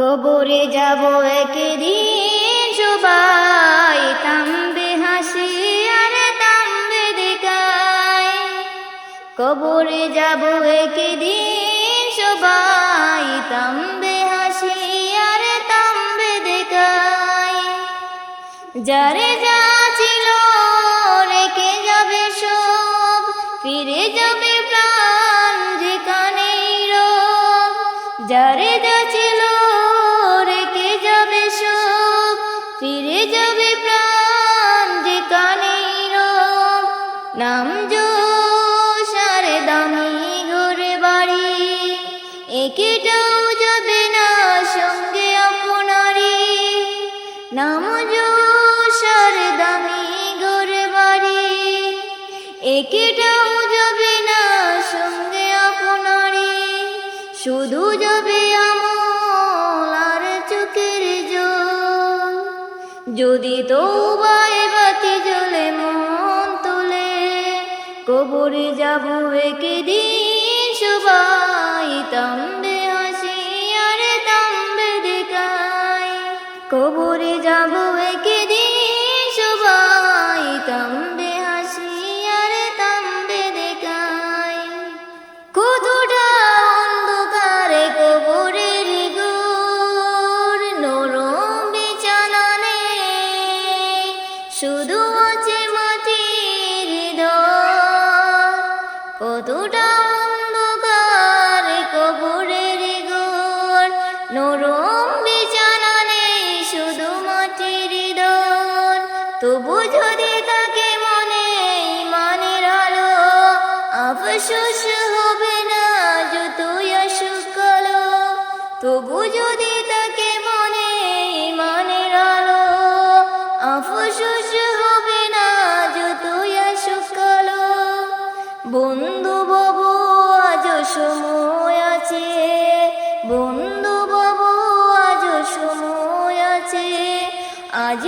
কবরে যাব একদিন, সবাই তাম্বে হাসি আর তাম্বে দেখায়। কবরে যাব একদিন, সবাই তাম্বে হাসি আর তাম্বে দেখায়। যারে যা রেখে যাবে সব, ফিরে যাবে প্রাণ যেখানে রব। যারে যা নাম সারে দামি ঘরে বাড়ি। একেটাও যাবে না সঙ্গে আপনারি নাম সার দামি ঘরে বাড়ি। একেটাও যাবে না সঙ্গে আপনারি শুধু যাবে আমল আর চোখের জল। যদি তো বাতি জ্বলে মন কবরে যাব একদিন, সবাই তাম্বে হাসি আর তাম্বে দেখায়। কবরে যাব একদিন, সবাই তাম্বে হাসি আর তাম্বে দেখায়। কতটা অন্ধকারে কবরের গোর নরম বিছানা নেই শুধু আছে কতটা অন্ধকার কবরের গোর নরম বিছানা নেই শুধু মাটির দোর। তবু যদি তাকে মনে মানের আলো, আফসোস হবে না যতই আসুক তবু সময় আছে। বন্ধু বাবু আজ সময় আছে। আজ